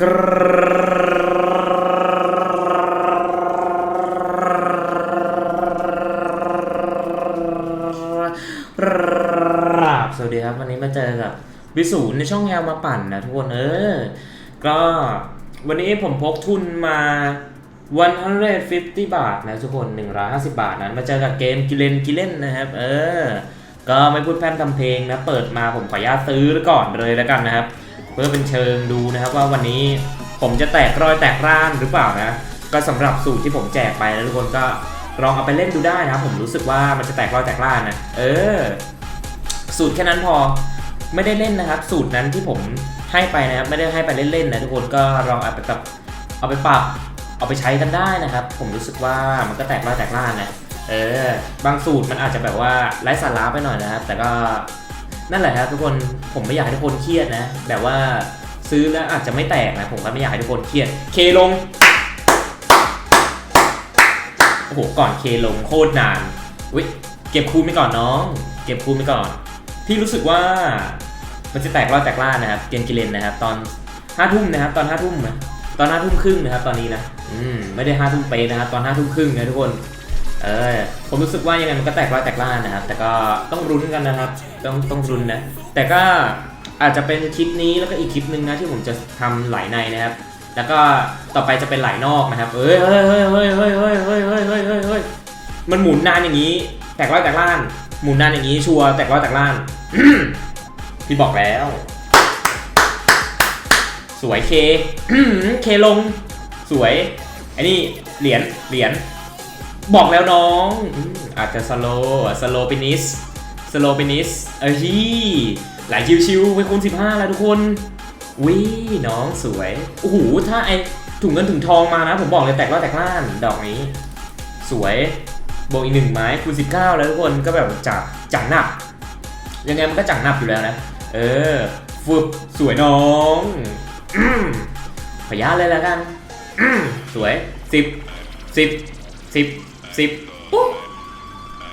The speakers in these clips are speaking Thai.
กราบสวัสดีครับ วันนี้มาเจอกับวิสูในช่องยาวมาปั่นนะทุกคนเออ ก็วันนี้ผมพกทุนมา 150 บาทนะทุกคน 150 บาทนั้น มาเจอกับเกมกิเลนกิเลนนะครับ เออ ก็ไม่พูดแพร่ทำเพลงนะ เปิดมาผมขออนุญาตซื้อก่อนเลยแล้วกันนะครับ พื่อเป็นเชิงดูนะครับว่าวันนี้ผมจะแตกรอยแตกร่านหรือเปล่านะ ก็สำหรับสูตรที่ผมแจกไปนะทุกคนก็ลองเอาไปเล่นดูได้นะผมรู้สึกว่ามันจะแตกรอยแตกร่านนะเออ สูตรแค่นั้นพอไม่ได้เล่นนะครับ สูตรนั้นที่ผมให้ไปนะครับไม่ได้ให้ไปเล่นๆนะทุกคนก็ลองเอาไปแบบเอาไปปรับเอาไปใช้กันได้นะครับ ผมรู้สึกว่ามันก็แตกรอยแตกร่านนะเออบางสูตรมันอาจจะแบบว่าไร้สาระไปหน่อยนะครับ แต่ก็ นั่นแหละครับทุกคนผมไม่อยากให้ทุกคนเครียดนะแบบว่าซื้อแล้วอาจจะไม่แตกนะผมก็ไม่อยากให้ทุกคนเครียดเคลงโอ้โหก่อนเคลงโคตรนานอุ้ยเก็บคูณไปก่อนน้อง เก็บคูณไปก่อน พี่รู้สึกว่ามันจะแตกรอดแตกล่านะครับเกมกิเลนนะครับ ตอนห้าทุ่มนะครับ ตอนห้าทุ่มนะตอนห้าทุ่มครึ่งนะครับ ตอนนี้นะ อืมไม่ได้ห้าทุ่มเป๊ะนะครับ ตอนห้าทุ่มครึ่งนะทุกคน เออผมรู้สึกว่ายังไงมันก็แตกรอดแตกล่านะครับ แต่ก็ต้องรุ้นกันนะครับ ต้องต้องรุ้นนะ แต่ก็อาจจะเป็นคลิปนี้แล้วก็อีกคลิปหนึ่งนะที่ผมจะทำไหลในนะครับ แล้วก็ต่อไปจะเป็นไหลนอกนะครับเอ้ยเฮ้ยเฮ้ยเฮ้ยเฮ้ยเฮ้ยเฮ้ยเฮ้ยเฮ้ยเฮ้ยเฮ้ยมันหมุนนานอย่างนี้ แตกรอดแตกล่าน หมุนนานอย่างนี้ชัวร์แตกรอดแตกล่านพี่บอกแล้ว สวยเคเคลง สวยไอ้นี่เหรียญเหรียญ บอกแล้วน้องอืมอาจจะสโลสโลไปนิสสโลไปนิสเอ้ยไหลชิวๆไปคูณ15 แล้วทุกคนวิน้องสวยโอ้โหถ้าไอถุงเงินถุงทองมานะ ผมบอกเลยแตกรอดแตกล่านดอกนี้ สวยบวกอีกหนึ่งไม้คูณ19 แล้วทุกคนก็แบบจับจังหนัก ยังไงมันก็จังหนับอยู่แล้วนะ เออฟึบสวยน้องอืมขออนุญาเลยแล้วกัน สวยสิบสิบสิบ สิบปุ๊บ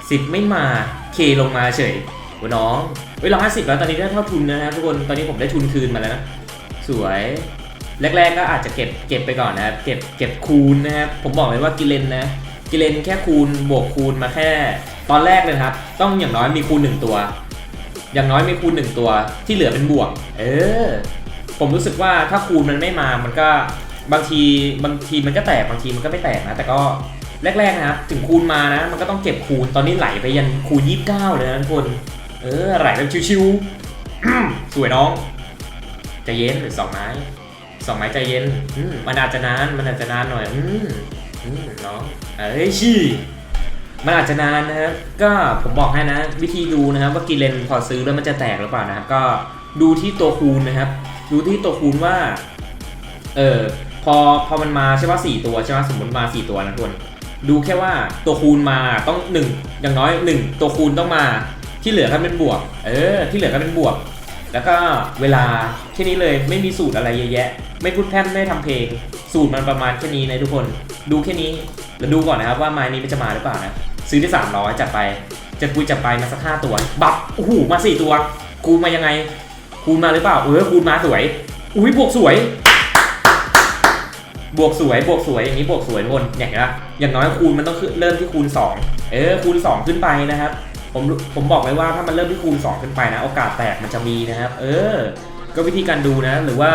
สิบไม่มาเคลงมาเฉยโอ้น้องเว้ยเราห้าสิบแล้วตอนนี้ได้เท่าทุนนะครับทุกคนตอนนี้ผมได้ทุนคืนมาแล้วนะสวยแรกๆก็อาจจะเก็บเก็บไปก่อนนะครับเก็บเก็บคูณนะครับผมบอกเลยว่ากิเลนนะกิเลนแค่คูณบวกคูณมาแค่ ตอนแรกเลยครับ ต้องอย่างน้อยมีคูณหนึ่งตัว อย่างน้อยมีคูณหนึ่งตัวที่เหลือเป็นบวก เออ ผมรู้สึกว่าถ้าคูณมันไม่มามันก็บางทีบางทีมันก็แตกบางทีมันก็ไม่แตกนะ แต่ก็ แรกๆนะครับถึงคูณมานะ มันก็ต้องเก็บคูณตอนนี้ไหลไปยันคูณยี่สิบเก้าเลยนะทุกคน เออไหลแบบชิวๆสวยน้องใจเย็นสองไม้สองไม้ใจเย็นอืมันอาจจะนานมันอาจจะนานหน่อยอืมอืมน้องเอ้ยชี่มันอาจจะนานนะครับก็ผมบอกให้นะ วิธีดูนะครับ ว่ากิเลนพอซื้อแล้วมันจะแตกหรือเปล่านะครับ ก็ดูที่ตัวคูณนะครับ ดูที่ตัวคูณว่า เออพอพอมันมาใช่ป่ะสี่ตัวใช่ป่ะสมมติมาสี่ตัวนะทุกคน ดูแค่ว่าตัวคูณมาต้องหนึ่งอย่างน้อยหนึ่งตัวคูณต้องมาที่เหลือก็เป็นบวก เออ ที่เหลือก็เป็นบวก แล้วก็เวลาแค่นี้เลยไม่มีสูตรอะไรเยอะแยะ ไม่พูดแพร่มไม่ทำเพลง สูตรมันประมาณแค่นี้นะทุกคน ดูแค่นี้แล้วดูก่อนนะครับว่าไม้นี้มันจะมาหรือเปล่านะซื้อที่300จัดไปจะปุยจัดไปมาสักห้าตัว บับโอ้โหมาสี่ตัว คูณมายังไง คูณมาหรือเปล่าเออคูณมาสวย อุ้ยบวกสวย บวกสวยบวกสวยอย่างนี้บวกสวยทุกคนอย่างนี้นะอย่างน้อยคูณมันต้องเริ่มที่คูณ 2 เออคูณ 2 ขึ้นไปนะครับ ผมผมบอกเลยว่าถ้ามันเริ่มที่คูณ 2 ขึ้นไปนะ โอกาสแตกมันจะมีนะครับ เออ ก็วิธีการดูนะ หรือว่า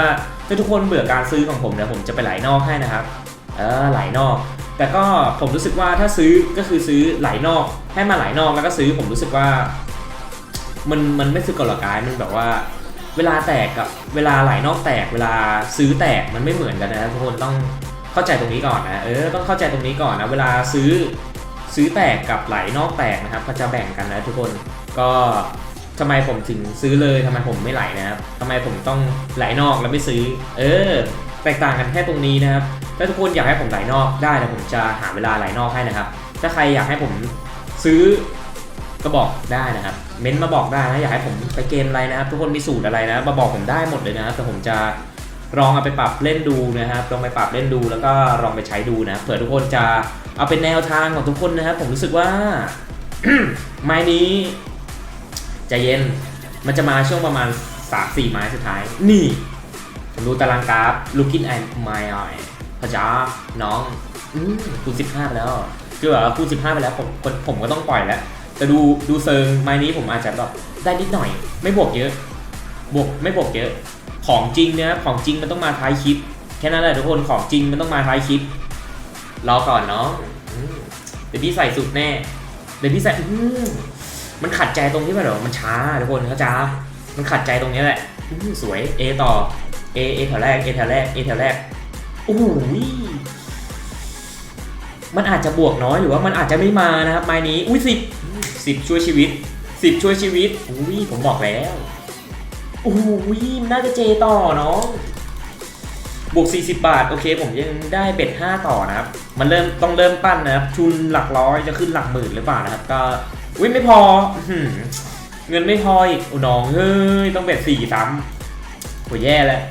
ถ้าทุกคนเบื่อการซื้อของผมเนี่ยผมจะไปไหลนอกให้นะครับ เออไหลนอก แต่ก็ผมรู้สึกว่าถ้าซื้อก็คือซื้อไหลนอก ให้มาไหลนอกแล้วก็ซื้อผมรู้สึกว่า มันมันไม่ซื้อกหลอกายมันแบบว่า เวลาแตกกับเวลาไหลนอกแตกเวลาซื้อแตกมันไม่เหมือนกันนะทุกคนต้องเข้าใจตรงนี้ก่อนนะเออต้องเข้าใจตรงนี้ก่อนนะเวลาซื้อซื้อแตกกับไหลนอกแตกนะครับก็จะแบ่งกันนะทุกคนก็ทำไมผมถึงซื้อเลยทำไมผมไม่ไหลนะครับทำไมผมต้องไหลนอกแล้วไม่ซื้อ เออ แตกต่างกันแค่ตรงนี้นะครับถ้าทุกคนอยากให้ผมไหลนอกได้นะผมจะหาเวลาไหลนอกให้นะครับ ถ้าใครอยากให้ผมซื้อ ก็บอกได้นะครับ เม้นมาบอกได้นะอยากให้ผมไปเกมอะไรนะครับ ทุกคนมีสูตรอะไรนะ มาบอกผมได้หมดเลยนะครับแต่ผมจะลองเอาไปปรับเล่นดูนะครับ ลองไปปรับเล่นดูแล้วก็ลองไปใช้ดูนะ เผื่อทุกคนจะเอาเป็นแนวทางของทุกคนนะครับ ผมรู้สึกว่า ไม้นี้ใจเย็น มันจะมาช่วงประมาณ3-4ไม้สุดท้าย นี่ ผมดูตารางกราฟ looking at my eye พระจ้าน้อง อืคูณ15ไปแล้ว คือแบบว่าคูณ15ไปแล้วผมผมก็ต้องปล่อยแล้ว แต่ดูดูเซิงไม้นี้ผมอาจจะแบบได้นิดหน่อย ไม่บวกเยอะ บวกไม่บวกเยอะ ของจริงเนี่ยของจริงมันต้องมาท้ายคลิป แค่นั้นแหละทุกคนของจริงมันต้องมาท้ายคลิปรอก่อนเนาะเดี๋ยวพี่ใส่สุดแน่ เดี๋ยวพี่ใส่มันขัดใจตรงที่ว่าเดี๋ยวมันช้าทุกคนเข้าใจปะมันขัดใจตรงนี้แหละสวย A ต่อ A A แถวแรก A แถวแรก A แถวแรกโอ้โหมันอาจจะบวกน้อยหรือว่ามันอาจจะไม่มานะครับไม้นี้ อุ้ยสิบ สิบช่วยชีวิตสิบช่วยชีวิตอุ้ยผมบอกแล้วโอ้โหมันน่าจะเจต่อเนาะบวก 40 บาท โอเค ผมยังได้เบ็ด5ต่อนะครับ มันเริ่มต้องเริ่มปั้นนะครับทุนหลักร้อยจะขึ้นหลักหมื่นหรือเปล่านะครับ ก็อุ้ยไม่พออเงินไม่พออีกอน้องเฮ้ยต้องเบ็ด4ซ้ำโหแย่แล้ว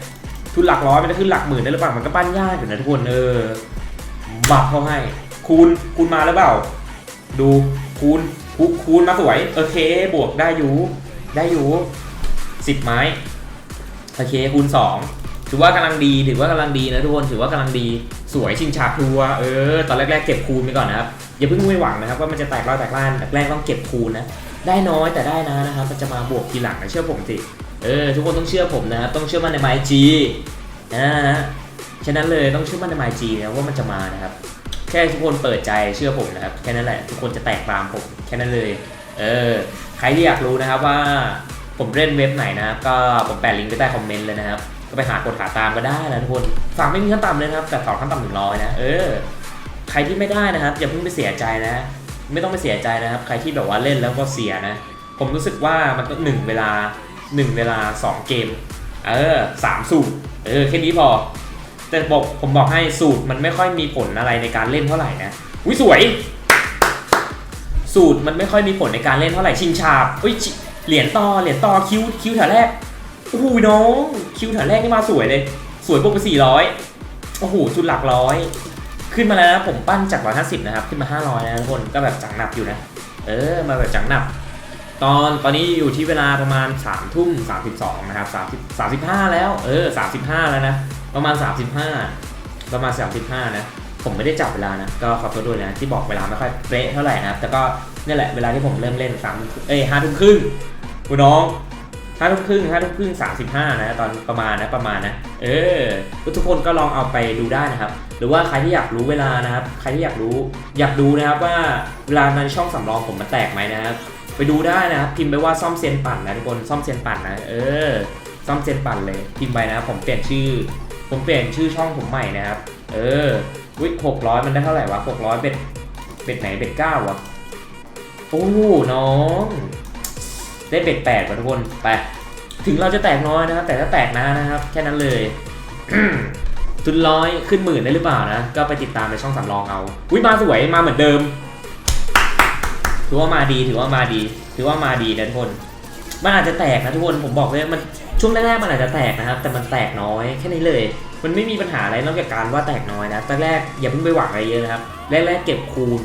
ทุนหลักร้อยมันจะขึ้นหลักหมื่นได้หรือเปล่ามันก็ปั้นยากอยู่นะทุกคนเออบักเขาให้ คูณคูณมาหรือเปล่า ดูคูณ คูณคูณมาสวย โอเค บวกได้อยู่ ได้อยู่10ไม้ โอเค คูณ2ถือว่ากำลังดี ถือว่ากำลังดีนะทุกคน ถือว่ากำลังดี สวยชิงฉาบทัวเออ ตอนแรกๆเก็บคูณไปก่อนนะครับ อย่าเพิ่งไม่หวังนะครับว่ามันจะแตกร้อยแตกล้านแรกต้องเก็บคูณนะ ได้น้อยแต่ได้นะนะครับ มันจะมาบวกทีหลังนะเชื่อผมสิ เออ ทุกคนต้องเชื่อผมนะครับ ต้องเชื่อมั่นในไมจีนะฮะ ฉะนั้นเลยต้องเชื่อมั่นในไมจีนะว่ามันจะมานะครับ แค่ทุกคนเปิดใจเชื่อผมนะครับ แค่นั้นแหละทุกคนจะแตกตามผมแค่นั้นเลย เออ ใครที่อยากรู้นะครับว่าผมเล่นเว็บไหนนะครับ ก็ผมแปะลิงก์ไว้ใต้คอมเมนต์เลยนะครับ ก็ไปหากดหาตามก็ได้นะทุกคนฝากไม่มีขั้นต่ำเลยนะครับ แต่สองขั้นต่ำหนึ่งร้อยนะ เออ ใครที่ไม่ได้นะครับ อย่าเพิ่งไปเสียใจนะ ไม่ต้องไปเสียใจนะครับ ใครที่แบบว่าเล่นแล้วก็เสียนะ ผมรู้สึกว่ามันต้องหนึ่งเวลาหนึ่งเวลาสองเกม เออสามสูตร เออแค่นี้พอ แต่บอกผมบอกให้สูตรมันไม่ค่อยมีผลอะไรในการเล่นเท่าไหร่นะอุ้ยสวย สูตรมันไม่ค่อยมีผลในการเล่นเท่าไหร่ชิงชาบอุ้ยเหรียญต่อเหรียญต่อคิวคิวแถวแรกโอ้โหน้องคิวแถวแรกนี่มาสวยเลย สวยบวกไปสี่ร้อยโอ้โหจุดหลักร้อย ขึ้นมาแล้วนะผมปั้นจากร้อยห้าสิบนะครับ ขึ้นมาห้าร้อยนะทุกคนก็แบบจังหนับอยู่นะ เออมาแบบจังหนับ ตอนตอนนี้อยู่ที่เวลาประมาณ3ามทุ่มสานะครับ30 35แล้วเออ35แล้วนะประมาณ 35 ประมาณ 35 นะ ผมไม่ได้จับเวลานะ ก็ขอโทษด้วยนะ ที่บอกเวลาไม่ค่อยเป๊ะเท่าไหร่นะ แต่ก็นี่แหละเวลาที่ผมเริ่มเล่นสามเอ้ยห้าทุ่มครึ่งคุณน้องห้าทุ่มครึ่งห้าทุ่มครึ่งสามสิบห้านะตอนประมาณนะประมาณนะ เออ ทุกคนก็ลองเอาไปดูได้นะครับ หรือว่าใครที่อยากรู้เวลานะครับ ใครที่อยากรู้ อยากดูนะครับว่าเวลาในช่องสำรองผมมันแตกไหมนะครับ ไปดูได้นะครับพิมพ์ไปว่าซ่อมเซียนปั่นนะทุกคนซ่อมเซียนปั่นนะเออซ่อมเซียนปั่นเลยพิมพ์ไปนะผมเปลี่ยนชื่อ ผมเปลี่ยนชื่อช่องผมใหม่นะครับ เออวิหกร้อยมันได้เท่าไหร่วะหกร้อยเบ็ดเบ็ดไหนเบ็ดเก้าวะโอ้น้อง ได้เบ็ดแปดวะทุกคนไปถึงเราจะแตกน้อยนะครับ แต่ถ้าแตกนะนะครับ แค่นั้นเลยทุนร้อยขึ้นหมื่นได้หรือเปล่านะ ก็ไปติดตามในช่องสำรองเอาอุ้ยมาสวยมาเหมือนเดิม ถือว่ามาดีถือว่ามาดี ถือว่ามาดีนะทุกคนมันอาจจะแตกนะทุกคนผมบอกเลยมันช่วงแรกๆมันอาจจะแตกนะครับ แต่มันแตกน้อยแค่นี้เลย มันไม่มีปัญหาอะไรนอกจากการว่าแตกน้อยนะแต่แรกอย่าเพิ่งไปหวังอะไรเยอะนะครับแรกๆเก็บคูณ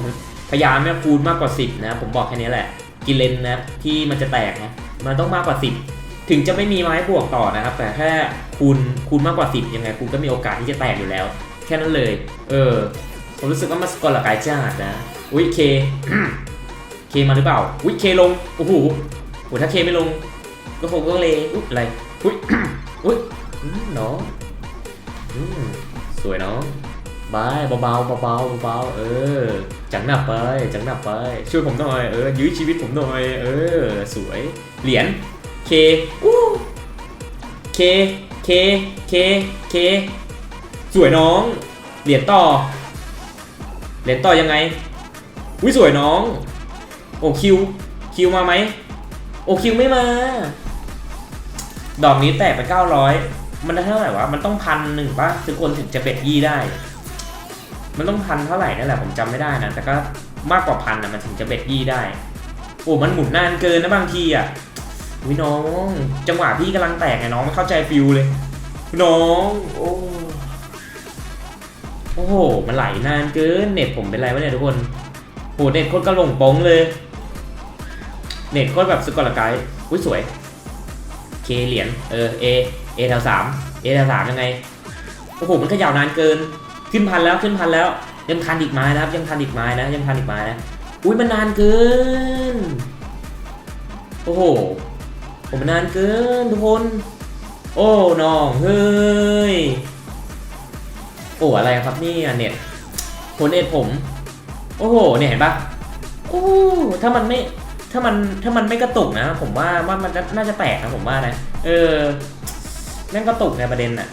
พยายามไม่คูณมากกว่า 10 นะผมบอกแค่นี้แหละกิเลนนะที่มันจะแตกนะมันต้องมากกว่า 10 ถึงจะไม่มีไม้บวกต่อนะครับ แต่แค่คูณคูณมากกว่า 10 ยังไงคุณก็มีโอกาสที่จะแตกอยู่แล้ว แค่นั้นเลย เออผมรู้สึกว่ามันสกอร์ละกายจ้าดนะอุ้ยเค เคมาหรือเปล่าอุ้ยเคลงโอ้โหโหถ้าเคไม่ลง ก็คงต้องเลอุ๊ยอะไรอุ้ยอุ้ยน้องสวยน้องบายเบาๆเบาๆเบาๆเออ จังหนับไป จังหนับไป ช่วยผมหน่อย เออ ยื้อชีวิตผมหน่อย เออ สวย เหรียญ เคอู้เค เค เค เค สวยน้อง เหรียญต่อ เหรียญต่อยังไง อุ้ยสวยน้อง โอคิว คิวมาไหม โอคิวไม่มา ดอกนี้แตกไป900มันได้เท่าไหร่วะ มันต้องพันหนึ่งป่ะทุกคนถึงจะเบ็ดยี่ได้ มันต้องพันเท่าไหร่นั่นแหละผมจำไม่ได้นะ แต่ก็มากกว่าพันนะมันถึงจะเบ็ดยี่ได้ โอ้มันหมุนนานเกินนะบางทีอะวิน้อง จังหวะพี่กำลังแตกไงน้องไม่เข้าใจฟิลเลยน้องโอ้โอ้โห มันไหลนานเกิน เน็ตผมเป็นไรวะเนี่ยทุกคน โหเน็ตโคตรกระหลงป้งเลย เน็ตโคตรแบบสกอตลไกด์อุ้ยสวยเคเหรียญเออเอเอแถวสามเอแถวสามยังไงโอ้โหมันขย่านานเกิน ขึ้นพันแล้วขึ้นพันแล้วยังทันอีกไม้นะครับ ยังทันอีกไม้นะยังทันอีกไม้นะอุ้ยมันนานเกินโอ้โหผมมันนานเกินทุกคน โอ้น้องเฮ้ยโอ้อะไรครับนี่เน็ตผลเน็ตผม โอ้โหเนี่ยเห็นปะโอ้ถ้ามันไม่ถ้ามันถ้ามันไม่กระตุกนะ ผมว่าว่ามันน่าจะแตกนะผมว่านะ เออนั่นกระตุกในประเด็นน่ะ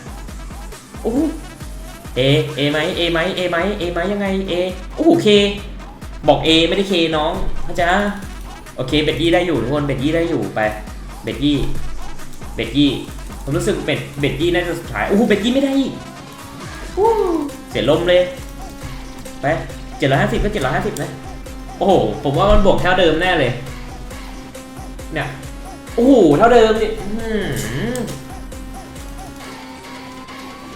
โอ้โหเอเอไหมเอไหมเอไหมเอไหมยังไงเอโอ้โหเค บอกเอไม่ได้เคน้องเข้าใจปะโอเคเบ็ดยี่ได้อยู่ทุกคนเบ็ดยี่ได้อยู่ไปเบ็ดยี่เบ็ดยี่ผมรู้สึกเบ็ดเบ็ดยี่น่าจะสุดท้ายโอ้โหเบ็ดยี่ไม่ได้อีกอู้เสียลมเลยไป เจ็ดร้อยห้าสิบก็เจ็ดร้อยห้าสิบนะ โอ้โห ผมว่ามันบวกเท่าเดิมแน่เลย เนี่ย โอ้โห เท่าเดิมนี่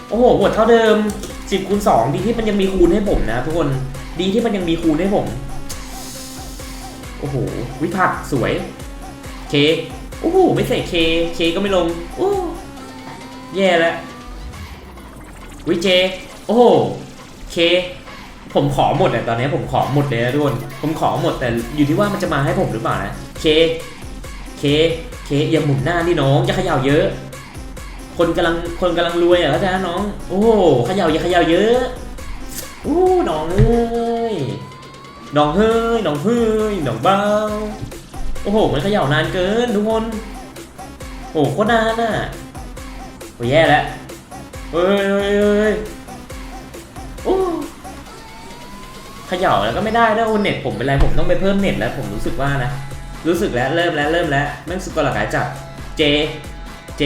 โอ้โหบวกเท่าเดิมสิบคูณสองดีที่มันยังมีคูณให้ผมนะทุกคน ดีที่มันยังมีคูณให้ผม โอ้โห วิผักสวย เค โอ้โห ไม่ใส่เค เคก็ไม่ลง โอ้แย่แล้ววิเจ โอ้โห เค ผมขอหมดอะตอนนี้ผมขอหมดเลยนะทุกคนผมขอหมดแต่อยู่ที่ว่ามันจะมาให้ผมหรือเปล่านะเคเคเคอย่าหมุนหน้าดิน้องอย่าเขย่าเยอะ คนกำลังคนกำลังรวยอะเข้าใจนะน้อง โอ้เขย่าอย่าเขย่าเยอะโอ้น้องเอ้ยน้องเฮ้ยน้องเฮ้ยน้องเบ้าโอ้โหมันเขย่านานเกินทุกคนโอ้โหโคตรนานอะโอ้แย่แล้วเฮ้ยเฮ้ยเฮ้ย เขย่าแล้วก็ไม่ได้ด้วยโอ้เน็ตผมเป็นไรผมต้องไปเพิ่มเน็ตแล้วผมรู้สึกว่านะ รู้สึกแล้วเริ่มแล้วเริ่มแล้วแม่งสุดกหลากายจัดเจเจ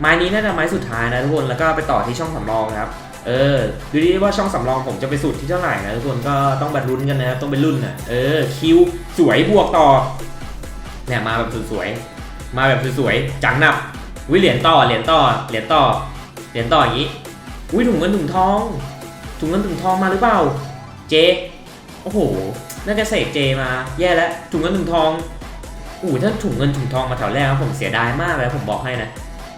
ไม้นี้น่าจะไม้สุดท้ายนะทุกคนแล้วก็ไปต่อที่ช่องสำรองครับเออดูดิว่าช่องสำรองผมจะไปสุดที่เท่าไหร่นะทุกคนก็ต้องบัดลุ้นกันนะครับต้องไปรุ่นอะเออคิวสวยบวกต่อเนี่ยมาแบบสวยๆมาแบบสวยๆจังหนับวิเหรียญต่อเหรียญต่อเหรียญต่อเหรียญต่ออย่างนี้อุ้ยถุงเงินถุงทองถุงเงินถุงทองมาหรือเปล่า เจ โอ้โห น่าจะเสกเจมา แย่แล้ว ถุงเงินถุงทองอู้ถ้าถุงเงินถุงทองมาแถวแรกผมเสียดายมากเลยผมบอกให้นะ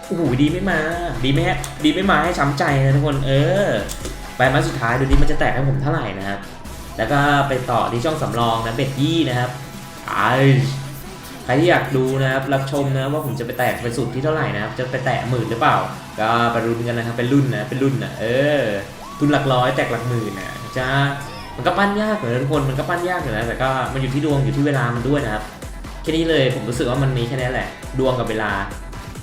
โอ้โหดีไม่มา ดีไม่ดีไม่มาให้ช้ำใจนะทุกคน เออ ไปมาสุดท้ายดูดิมันจะแตกให้ผมเท่าไหร่นะครับ แล้วก็ไปต่อที่ช่องสำรองนะเบ็ดยี่นะครับไอใครที่อยากดูนะครับรับชมนะว่าผมจะไปแตกไปสุดที่เท่าไหร่นะครับจะไปแตะหมื่นหรือเปล่า ก็ไปรุ่นกันนะครับเป็นรุ่นนะเป็นรุ่นนะเออทุนหลักร้อยแตกหลักหมื่นนะจะ มันก็ปั้นยากเลยทุกคนมันก็ปั้นยากอยู่นะแต่ก็มันอยู่ที่ดวงอยู่ที่เวลามันด้วยนะครับแค่นี้เลยผมรู้สึกว่ามันมีแค่นี้แหละ ดวงกับเวลา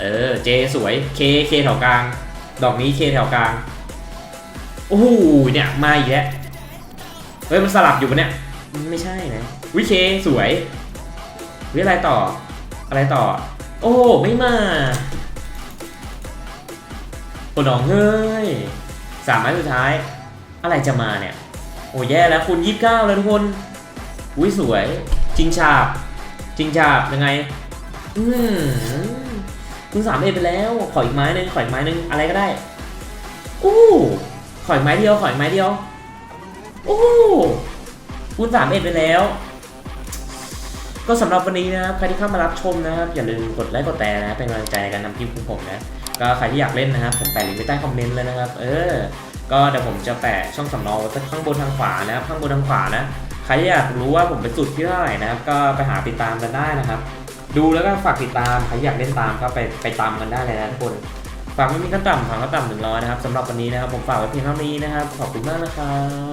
เออเจสวยเคเคแถวกลาง ดอกนี้เคแถวกลางโอ้โหเนี่ยมาอีกแล้วเฮ้ยมันสลับอยู่ปะเนี่ยไม่ใช่นะวิเคสวยวิอะไรต่อ อะไรต่อ โอ้โหไม่มาปวดหนองเฮ้ยสามไม้สุดท้าย อะไรจะมาเนี่ย โอ้แย่แล้วคุณยี่สิบเก้าแล้วทุกคน อุ้ยสวย จริงฉาบ จริงฉาบยังไง อืมคุณสามเอไปแล้ว ขออีกไม้หนึงขออีกไม้หนึงอะไรก็ได้ อู้ขออีกไม้เดียวขออีกไม้เดียว อู้คุณสามเอไปแล้วก็สำหรับวันนี้นะครับใครที่เข้ามารับชมนะครับอย่าลืมกดไลค์กดแชร์นะเป็นกำลังใจในการนำคลิปของผมนะก็ใครที่อยากเล่นนะครับผมแปะลิงก์ไว้ใต้คอมเมนต์เลยนะครับ เออ ก็เดี๋ยวผมจะแปะช่องสำรองไว้ข้างบนทางขวานะครับข้างบนทางขวานะใครที่อยากรู้ว่าผมไปสุดที่เท่าไหร่นะครับ ก็ไปหาติดตามกันได้นะครับ ดูแล้วก็ฝากติดตามใครอยากเล่นตามก็ไปไปตามกันได้เลยนะทุกคนฝากไม่มีขั้นต่ำฝากขั้นต่ำหนึ่งร้อยนะครับสำหรับวันนี้นะครับ ผมฝากไว้เพียงเท่านี้นะครับ ขอบคุณมากนะครับ